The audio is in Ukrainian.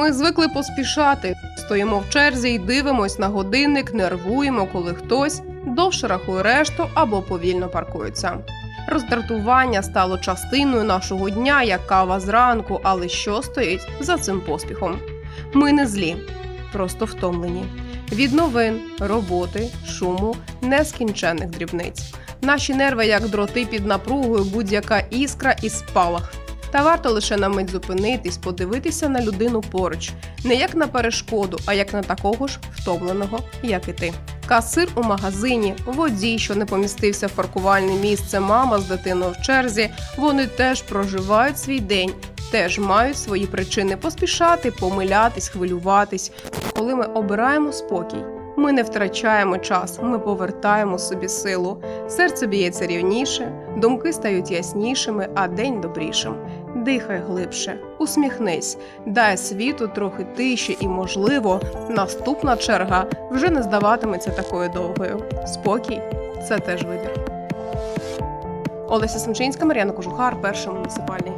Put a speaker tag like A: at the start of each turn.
A: Ми звикли поспішати, стоїмо в черзі і дивимось на годинник, нервуємо, коли хтось довше рахує решту або повільно паркується. Роздратування стало частиною нашого дня, як кава зранку, але що стоїть за цим поспіхом? Ми не злі, просто втомлені. Від новин, роботи, шуму, нескінченних дрібниць. Наші нерви, як дроти під напругою, будь-яка іскра і спалах. Та варто лише на мить зупинитись, подивитися на людину поруч, не як на перешкоду, а як на такого ж втомленого, як і ти. Касир у магазині, водій, що не помістився в паркувальне місце, мама з дитиною в черзі. Вони теж проживають свій день, теж мають свої причини поспішати, помилятись, хвилюватись. Коли ми обираємо спокій, ми не втрачаємо час, ми повертаємо собі силу. Серце б'ється рівніше, думки стають яснішими, а день добрішим. Дихай глибше, усміхнись, дай світу трохи тиші, і, можливо, наступна черга вже не здаватиметься такою довгою. Спокій це теж вибір. Олеся Семчинська, Мар'яна Кожухар, перший муніципальний.